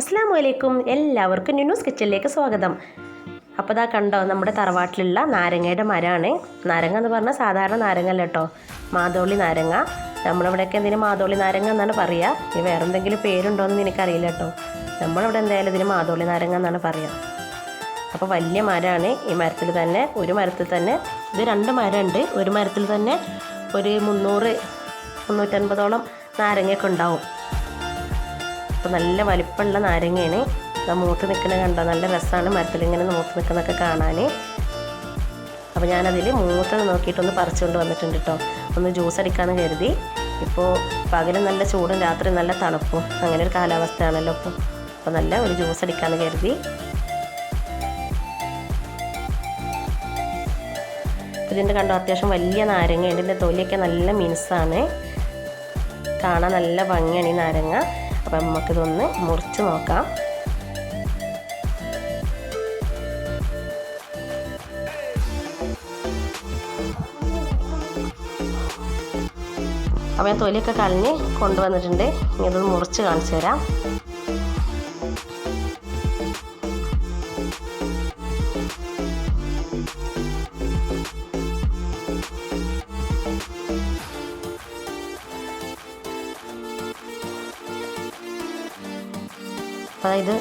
അസ്സാം വലൈക്കും എല്ലാവർക്കും ന്യൂസ് കിച്ചണിലേക്ക് സ്വാഗതം. അപ്പോൾ ഇതാ കണ്ടോ നമ്മുടെ തറവാട്ടിലുള്ള നാരങ്ങയുടെ മരമാണ് നാരങ്ങ എന്ന് പറഞ്ഞാൽ സാധാരണ നാരങ്ങ അല്ല കേട്ടോ മാതോളി നാരങ്ങ. നമ്മളിവിടെയൊക്കെ എന്തിനും മാതോളി നാരങ്ങ എന്നാണ് പറയുക ഇനി വേറെ എന്തെങ്കിലും പേരുണ്ടോ എന്ന് എനിക്കറിയില്ല കേട്ടോ. നമ്മളിവിടെ എന്തായാലും ഇതിന് മാതോളി നാരങ്ങ എന്നാണ് പറയുക അപ്പോൾ വലിയ മരമാണ് ഈ മരത്തിൽ തന്നെ ഒരു മരത്തിൽ തന്നെ ഇത് രണ്ട് മരമുണ്ട്. ഒരു മരത്തിൽ തന്നെ ഒരു മുന്നൂറ് മുന്നൂറ്റൻപതോളം നാരങ്ങയൊക്കെ ഉണ്ടാവും. അപ്പോൾ നല്ല വലിപ്പമുള്ള നാരങ്ങയാണ്. മൂത്ത് നിൽക്കണ കണ്ട? നല്ല രസമാണ് മരത്തിൽ ഇങ്ങനെ മൂത്ത് നിൽക്കുന്നതൊക്കെ കാണാൻ അപ്പോൾ ഞാനതിൽ മൂത്തത് നോക്കിയിട്ടൊന്ന് പറിച്ചുകൊണ്ട് വന്നിട്ടുണ്ട് കേട്ടോ ഒന്ന് ജ്യൂസ് അടിക്കാമെന്ന് കരുതി. ഇപ്പോൾ പകലും നല്ല ചൂടും രാത്രി നല്ല തണുപ്പും. അങ്ങനെ ഒരു കാലാവസ്ഥയാണല്ലോ ഇപ്പോൾ അപ്പോൾ നല്ല ഒരു ജ്യൂസ് അടിക്കാമെന്ന് കരുതി. ഇതിന്റെ കണ്ടോ? അത്യാവശ്യം വലിയ നാരങ്ങ ഇതിന്റെ തൊലിയൊക്കെ നല്ല മിനുസാണ്. കാണാൻ നല്ല ഭംഗിയാണ് ഈ നാരങ്ങ. അപ്പം നമുക്കിതൊന്ന് മുറിച്ച് നോക്കാം. അപ്പോൾ ഞാൻ തൊലിയൊക്കെ കളഞ്ഞ് കൊണ്ടുവന്നിട്ടുണ്ട്. ഇനി അതൊന്ന് മുറിച്ച് കാണിച്ചു തരാം. അതായത്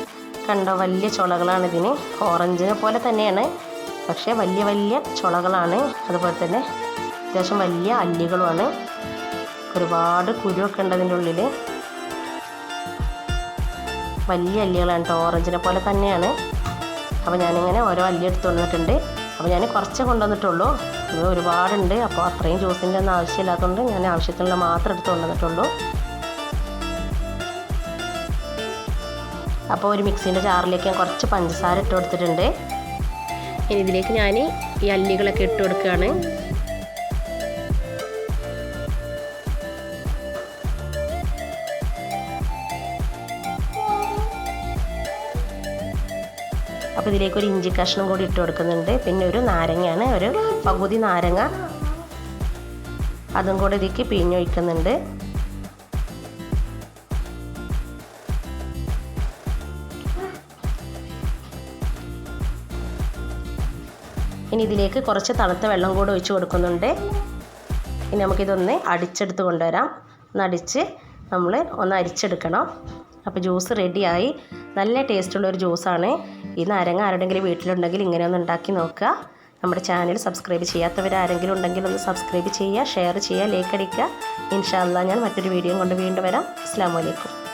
കണ്ടോ വലിയ ചുളകളാണ് ഇതിന്. ഓറഞ്ചിനെ പോലെ തന്നെയാണ്. പക്ഷേ വലിയ വലിയ ചുളകളാണ്. അതുപോലെ തന്നെ അത്യാവശ്യം വലിയ അല്ലികളുമാണ്. ഒരുപാട് കുരുവൊക്കെ ഉണ്ട് അതിന്റെ ഉള്ളിൽ വലിയ അല്ലികളാണ് കേട്ടോ. ഓറഞ്ചിനെ പോലെ തന്നെയാണ്. അപ്പോൾ ഞാനിങ്ങനെ ഓരോ അല്ലി എടുത്ത് വന്നിട്ടുണ്ട്. അപ്പോൾ ഞാൻ കുറച്ച് കൊണ്ടുവന്നിട്ടുള്ളൂ. ഇത് ഒരുപാടുണ്ട്. അപ്പോൾ അത്രയും ജ്യൂസിന്റെ ഒന്നും ആവശ്യമില്ലാത്തതുകൊണ്ട് ഞാൻ ആവശ്യത്തിനുള്ള മാത്രം എടുത്ത് കൊണ്ടുവന്നിട്ടുള്ളൂ. അപ്പോൾ ഒരു മിക്സീന്റെ ജാറിലേക്ക് ഞാൻ കുറച്ച് പഞ്ചസാര ഇട്ട് കൊടുത്തിട്ടുണ്ട്. ഇനി ഇതിലേക്ക് ഞാൻ ഈ അല്ലികളൊക്കെ ഇട്ട് കൊടുക്കുകയാണ്. അപ്പോൾ ഇതിലേക്ക് ഒരു ഇഞ്ചി കഷ്ണം കൂടി ഇട്ട് കൊടുക്കുന്നുണ്ട്. പിന്നെ ഒരു നാരങ്ങയാണ് ഒരു പകുതി നാരങ്ങ. അതും കൂടെ ഇതിലേക്ക് പിഴിഞ്ഞൊഴിക്കുന്നുണ്ട്. ഇനി ഇതിലേക്ക് കുറച്ച് തണുത്ത വെള്ളം കൂടെ ഒഴിച്ച് കൊടുക്കുന്നുണ്ട്. ഇനി നമുക്കിതൊന്ന് അടിച്ചെടുത്ത് കൊണ്ടുവരാം. ഒന്ന് അടിച്ച് നമ്മൾ ഒന്ന് അരിച്ചെടുക്കണം. അപ്പോൾ ജ്യൂസ് റെഡിയായി. നല്ല ടേസ്റ്റുള്ള ഒരു ജ്യൂസാണ്. ഈ നാരങ്ങ ആരുടെങ്കിലും വീട്ടിലുണ്ടെങ്കിൽ ഇങ്ങനെ ഒന്ന് ഉണ്ടാക്കി നോക്കുക. നമ്മുടെ ചാനൽ സബ്സ്ക്രൈബ് ചെയ്യാത്തവർ ആരെങ്കിലും ഉണ്ടെങ്കിൽ ഒന്ന് സബ്സ്ക്രൈബ് ചെയ്യുക ഷെയർ ചെയ്യുക ലൈക്ക് അടിക്കുക. ഇൻഷാല്ല ഞാൻ മറ്റൊരു വീഡിയോ കൊണ്ട് വീണ്ടും വരാം. അസ്സാം വലൈക്കും